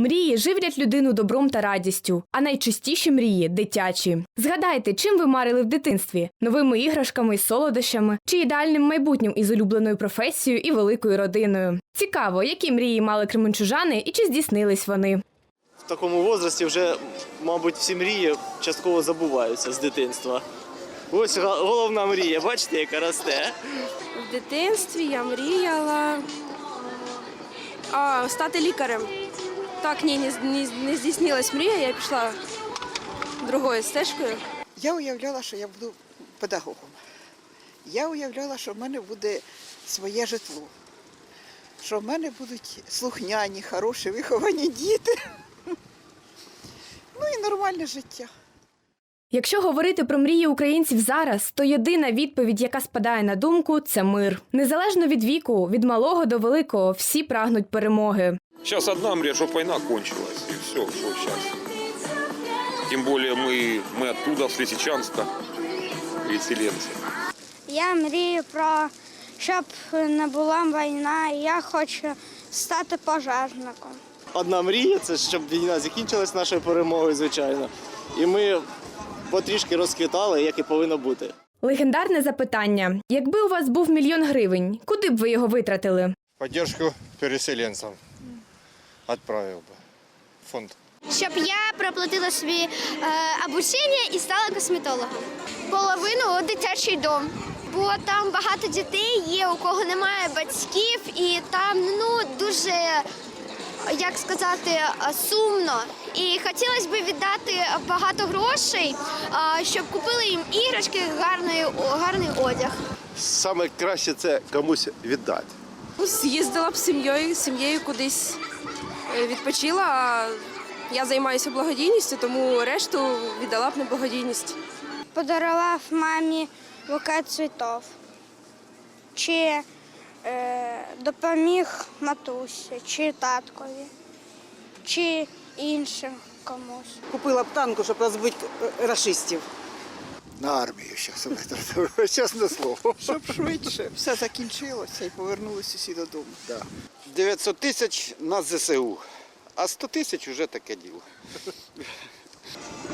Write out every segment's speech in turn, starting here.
Мрії живлять людину добром та радістю, а найчастіші мрії дитячі. Згадайте, чим ви марили в дитинстві: новими іграшками і солодощами, чи ідеальним майбутнім із улюбленою професією і великою родиною. Цікаво, які мрії мали кременчужани і чи здійснились вони. В такому возрасті вже, мабуть, всі мрії частково забуваються з дитинства. Ось головна мрія, бачите, яка росте. В дитинстві я мріяла а, стати лікарем. Так, ні, не, не, не здійснилась мрія, я пішла другою стежкою. Я уявляла, що я буду педагогом. Я уявляла, що в мене буде своє житло, що в мене будуть слухняні, хороші, виховані діти. Ну і нормальне життя. Якщо говорити про мрії українців зараз, то єдина відповідь, яка спадає на думку, це мир. Незалежно від віку, від малого до великого, всі прагнуть перемоги. Сейчас одна мрия, чтобы война кончилась. И все, что сейчас. Тем более мы, мы оттуда, с Лисичанска, переселенцы. Я мрію про щоб не була війна, і я хочу стати пожежником. Одна мрія це щоб війна закінчилась нашою перемогою, звичайно. І ми потрішки розквітали, як і повинно бути. Легендарне запитання: якби у вас був мільйон гривень, куди б ви його витратили? Поддержку переселенцам отправил бы. в Фонд. Щоб я проплатила собі е, обучення і стала косметологом. Половину дитячий дом. Бо там багато дітей є, у кого немає батьків, і там ну дуже як сказати сумно. І хотілося б віддати багато грошей, а, щоб купили їм іграшки, гарний, гарний одяг. Саме краще це комусь віддати. З'їздила б сім'єю, сім'єю кудись е, відпочила. А я займаюся благодійністю, тому решту віддала б на благодійність. Подарував мамі букет цвітів. Чи е, допоміг матусі, чи таткові, чи іншим комусь. Купила б танку, щоб розбити е, рашистів. На армію зараз витратили, чесне слово. Щоб швидше все закінчилося і повернулися всі додому. 900 тисяч на ЗСУ, а 100 тисяч вже таке діло.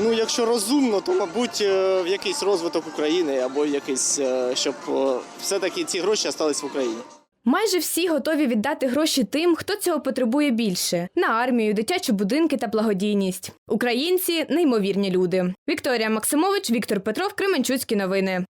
Ну, якщо розумно, то мабуть е, в якийсь розвиток України або якийсь, е, щоб е, все-таки ці гроші залишились в Україні. Майже всі готові віддати гроші тим, хто цього потребує більше на армію, дитячі будинки та благодійність. Українці неймовірні люди. Вікторія Максимович, Віктор Петров, Кременчуцькі новини.